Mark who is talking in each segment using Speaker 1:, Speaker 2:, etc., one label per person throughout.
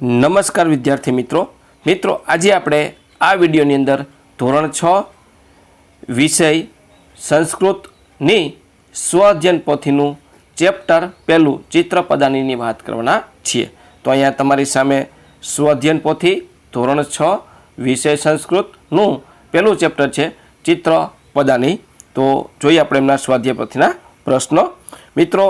Speaker 1: નમસ્કાર વિદ્યાર્થી મિત્રો. મિત્રો, આજે આપણે આ વિડીયોની અંદર ધોરણ છ વિષય સંસ્કૃતની સ્વઅધ્યયન પોથીનું ચેપ્ટર પહેલું ચિત્ર પદાનીની વાત કરવાના છીએ. તો અહીંયા તમારી સામે સ્વઅધ્યયન પોથી ધોરણ છ વિષય સંસ્કૃતનું પહેલું ચેપ્ટર છે ચિત્ર પદાની. તો જોઈએ આપણે એમના સ્વાધ્યાય પોથીના પ્રશ્નો. મિત્રો,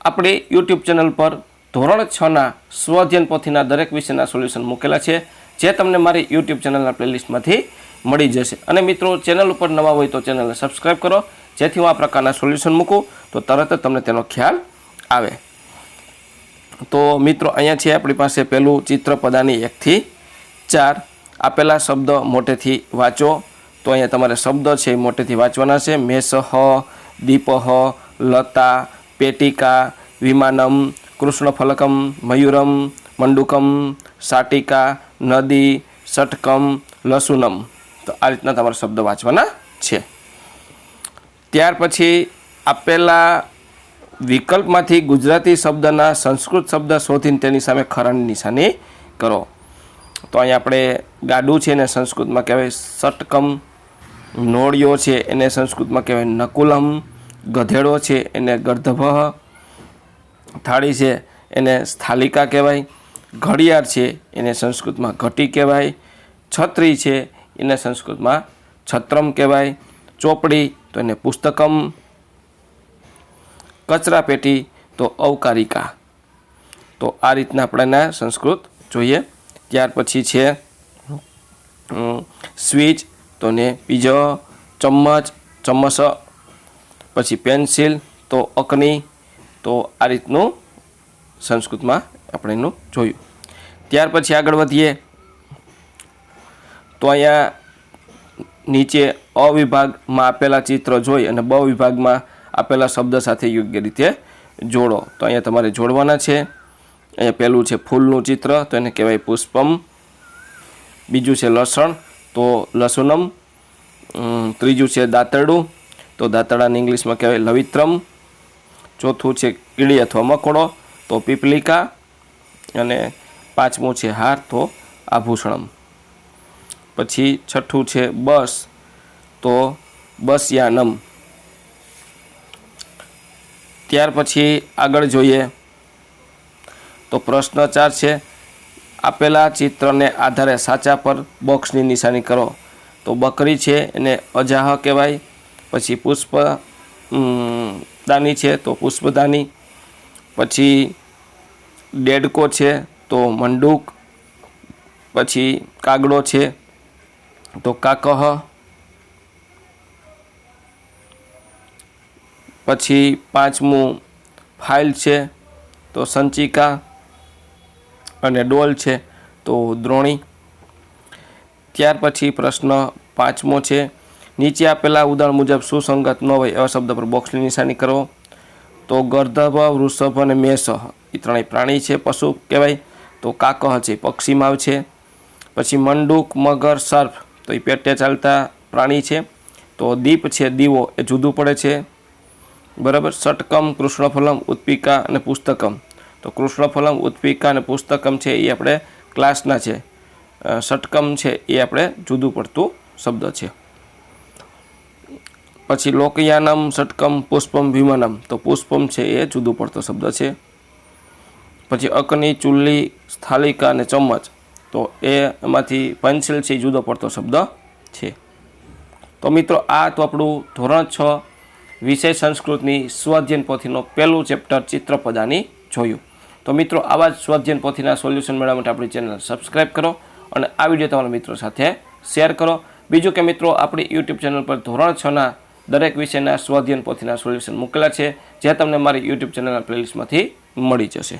Speaker 1: આપણી યુટ્યુબ ચેનલ પર ધોરણ છના સ્વઅધ્યયન પોથીના દરેક વિષયના સોલ્યુશન મૂકેલા છે, જે તમને મારી યુટ્યુબ ચેનલના પ્લેલિસ્ટમાંથી મળી જશે. અને મિત્રો ચેનલ ઉપર નવા હોય તો ચેનલને સબસ્ક્રાઈબ કરો, જેથી હું આ પ્રકારના સોલ્યુશન મૂકું, તો તરત જ તમને તેનો ખ્યાલ આવે. તો મિત્રો, અહીંયા છે આપણી પાસે પહેલું ચિત્ર પદાની એકથી ચાર. આપેલા શબ્દ મોટેથી વાંચો. તો અહીંયા તમારે શબ્દ છે એ મોટેથી વાંચવાના છે. મેષ દીપહ લતા, પેટિકા, વિમાનમ કૃષ્ણફલકમ, મયુરમ, મંડુકમ, સાટિકા, નદી, સટકમ, લસુનમ. તો આ રીતના તમારા શબ્દ વાંચવાના છે. ત્યાર પછી આપેલા વિકલ્પમાંથી ગુજરાતી શબ્દના સંસ્કૃત શબ્દ શોધીને તેની સામે ખરાની નિશાની કરો. તો અહીંયા આપણે ગાડું છે એને સંસ્કૃતમાં કહેવાય સટકમ, નોળિયો છે એને સંસ્કૃતમાં કહેવાય નકુલમ, ગધેડો છે એને ગર્ધભ થાળી છે, એને સ્થાલિકા કહેવાય, ઘડિયાળ છે, એને સંસ્કૃતમાં ઘટી કહેવાય, છત્રી છે, એને સંસ્કૃતમાં છત્રમ કહેવાય, ચોપડી તો એને પુસ્તકમ, કચરા પેટી તો અવકારિકા તો આ રીતના આપણે સંસ્કૃત જોઈએ. ત્યાર પછી છે સ્વીચ સ્વિચ તો ને બીજો, ચમ્મચ ચમ્મચ, પછી પેન્સિલ તો અકની તો આ રીતનું સંસ્કૃતમાં આપણે એનું જોયું. ત્યાર પછી આગળ વધીએ. તો અહીંયા નીચે અ વિભાગમાં આપેલા ચિત્ર જોઈ અને બ વિભાગમાં આપેલા શબ્દ સાથે યોગ્ય રીતે જોડો. તો અહીંયા તમારે જોડવાના છે. અહીંયા પહેલું છે ફૂલનું ચિત્ર, તો એને કહેવાય પુષ્પમ. બીજું છે લસણ, તો લસુનમ. ત્રીજું છે દાંતરડું, તો દાંતરડાને ઇંગ્લિશમાં કહેવાય લવિત્રમ. ચોથું છે કીડી અથવા મકોડો, તો પીપલિકા અને પાંચમું છે હાર, તો આભૂષણમ. પછી છઠ્ઠું છે બસ, તો બસયાનમ. ત્યાર પછી આગળ જોઈએ, તો પ્રશ્ન ચાર છે, આપેલા ચિત્રને આધારે સાચા પર બોક્સની નિશાની કરો. તો બકરી છે એને અજાહ કહેવાય, પછી પુષ્પ ઉમ, દાની છે તો પુષ્પદાની. પછી ડેડકો છે તો મંડૂક. પછી કાગડો છે તો કાકહ. પછી પાંચમું ફાઇલ છે તો સંચિકા. અને ડોલ છે તો દ્રોણી. ત્યાર પછી પ્રશ્ન પાંચમો છે નીચે આપેલા ઉદાહરણ મુજબ સુસંગત ન હોય એવા શબ્દ પર બોક્સની નિશાની કરો. તો ગર્ધભ, વૃષભ અને મેષ એ ત્રણેય પ્રાણી છે, પશુ કહેવાય. તો કાકહ છે પક્ષીમાવ છે. પછી મંડૂક, મગર સર્ફ તો એ પેટે ચાલતા પ્રાણી છે. તો દીપ છે, દીવો, એ જુદું પડે છે. બરાબર? ષટકમ કૃષ્ણફલમ, ઉત્પિકા અને પુસ્તકમ. તો કૃષ્ણફલમ, ઉત્પિકા અને પુસ્તકમ છે એ આપણે ક્લાસના છે. ષટકમ છે એ આપણે જુદું પડતું શબ્દ છે. પછી લોકયાનમ ષટકમ પુષ્પમ વિમાનમ તો પુષ્પમ છે એ જુદો પડતો શબ્દ છે. પછી અકની ચુલ્લી, સ્થાલિકા અને ચમચ તો એ એમાંથી પેન્સિલ છે જુદો પડતો શબ્દ છે. તો મિત્રો, આ તો આપણું ધોરણ છ વિષય સંસ્કૃતની સ્વાધ્યન પોથીનો પહેલું ચેપ્ટર ચિત્રપદાની જોયું. તો મિત્રો, આવા જ સ્વાધ્યન પોથીના સોલ્યુશન મેળવવા માટે આપણી ચેનલ સબસ્ક્રાઈબ કરો અને આ વીડિયો તમારા મિત્રો સાથે શેર કરો. બીજું કે મિત્રો, આપણી યુટ્યુબ ચેનલ પર ધોરણ છના દરેક વિષયના સ્વાધ્યન પોથીના સોલ્યુશન મૂકેલા છે, જે તમને મારી યુટ્યુબ ચેનલના પ્લેલિસ્ટમાંથી મળી જશે.